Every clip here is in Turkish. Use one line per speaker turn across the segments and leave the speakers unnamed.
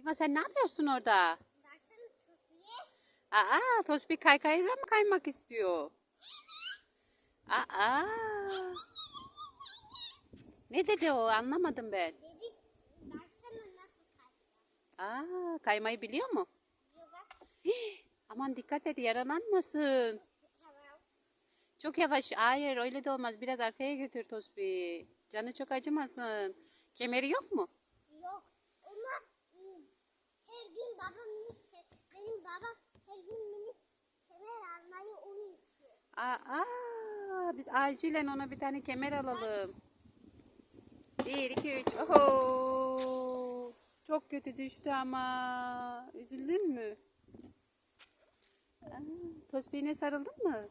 Liva sen ne yapıyorsun orada?
Baksana Tofi'ye.
Aa, Tosbi kaykayda mı kaymak istiyor? Aa. Ne dedi o? Anlamadım ben.
Dedi baksana nasıl kaçtı.
Aa, kaymayı biliyor mu?
Bak.
Aman dikkat et yaralanmasın. Çok yavaş. Hayır öyle de olmaz. Biraz arkaya götür Tosbi. Canı çok acımasın. Kemeri yok mu?
Yok. Ama hmm, her gün babam minik ke- benim babam her gün minik kemer almayı onu
Aa, biz acilen ona bir tane kemer alalım. Bir, iki, üç. Oho. Çok kötü düştü ama. Üzüldün mü? Aa, sarıldın mı?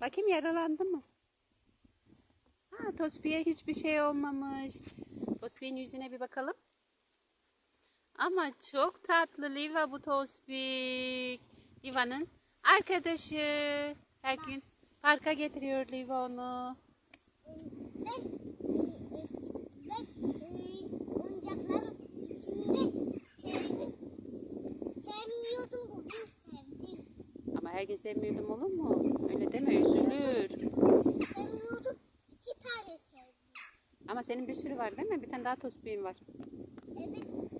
Bakayım yaralandı mı? Ha, Tosbi'ye hiçbir şey olmamış. Tosbi'nin yüzüne bir bakalım. Ama çok tatlı Liva bu Tosbik. Liva'nın arkadaşı. Her gün parka getiriyor Liva onu. Ama her gün sevmiyordum olur mu? Öyle deme üzülür.
Sevmiyordum iki tane sevdim.
Ama senin bir sürü var değil mi? Bir tane daha Tosbik'in var.
Evet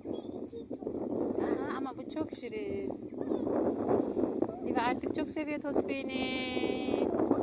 bir iki top.
Aa, ama bu çok şirin ve artık çok seviyor Tosbih'ini.